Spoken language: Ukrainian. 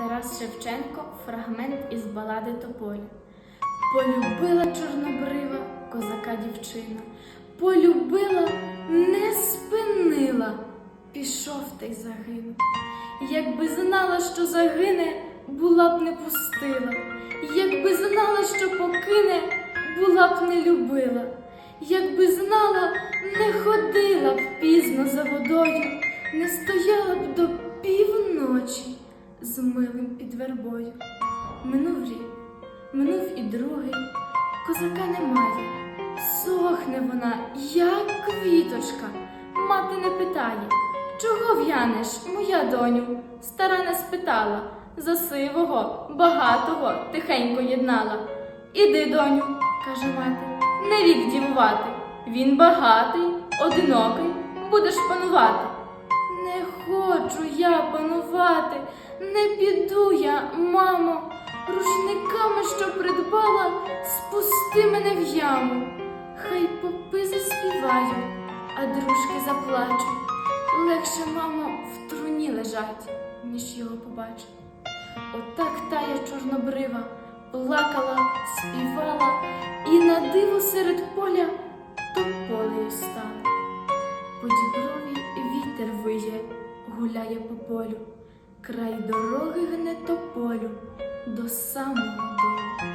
Тарас Шевченко фрагмент із балади Тополя. Полюбила чорнобрива козака дівчина, полюбила, не спинила, пішов та й загинув. Якби знала, що загине, була б не пустила, якби знала, що покине, була б не любила, якби знала, не ходила б пізно за водою, не стояла б до півночі з милим під вербою. Минув рік, минув і другий, козака немає, сохне вона, як квіточка. Мати не питає, чого в'янеш, моя доню? Стара не спитала, за сивого, багатого тихенько єднала. Іди, доню, каже мати, не вік дівувати. Він багатий, одинокий, будеш панувати. Не хочу я панувати, не піду я, мамо, рушниками, що придбала, спусти мене в яму. Хай попи заспівають, а дружки заплачуть. Легше, мамо, в труні лежать, ніж його побачить. Отак тая чорнобрива плакала, співала, і на диво серед поля тополею стала. По діброві вітер виє, гуляє по полю, край дороги гне тополю до самого долу.